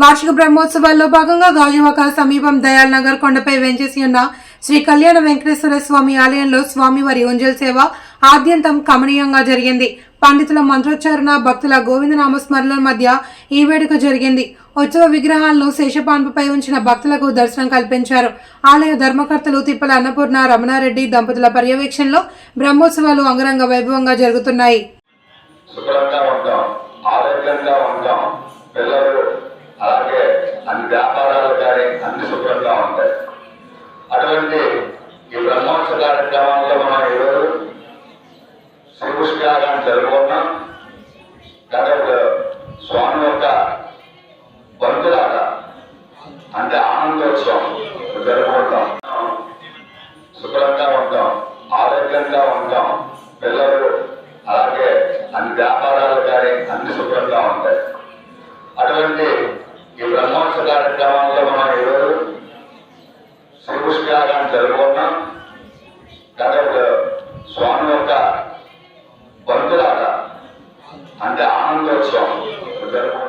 వార్షిక బ్రహ్మోత్సవాల్లో భాగంగా గాజువాక సమీపం దయాల్ నగర్ కొండపై వెంచేసి ఉన్న శ్రీ కళ్యాణ వెంకటేశ్వర స్వామి ఆలయంలో స్వామివారి ఉంజల్ సేవ ఆద్యంతం కమనీయంగా జరిగింది. పండితుల మంత్రోచ్చారణ భక్తుల గోవిందనామ స్మరణల మధ్య ఈ వేడుక జరిగింది. ఉత్సవ విగ్రహాలను శేషపాన్పుపై ఉంచిన భక్తులకు దర్శనం కల్పించారు. ఆలయ ధర్మకర్తలు తిప్పల అన్నపూర్ణ రమణారెడ్డి దంపతుల పర్యవేక్షణలో బ్రహ్మోత్సవాలు అంగరంగ వైభవంగా జరుగుతున్నాయి. కార్యక్రమంలో మనం ఈరోజు శ్రీకృష్ణాగాన్ని జరుపుకున్నాం. కాబట్టి స్వామి యొక్క బంతులాట అంటే ఆనందోత్సవం జరుపుకుంటాం. శుభ్రంగా ఉంటాం ఆరోగ్యంగా ఉంటాం. పిల్లలు అలాగే అన్ని వ్యాపారాలు కానీ అన్ని శుభ్రంగా ఉంటాయి. అటువంటి ఈ బ్రహ్మోత్సవ కార్యక్రమంలో మనం ఈరోజు శ్రీకృష్ణాగాన్ని జరుపుకున్నాం. కాబట్టి స్వామి యొక్క బంధులాట అంటే ఆనందోత్సవం జరుపుకుంటాం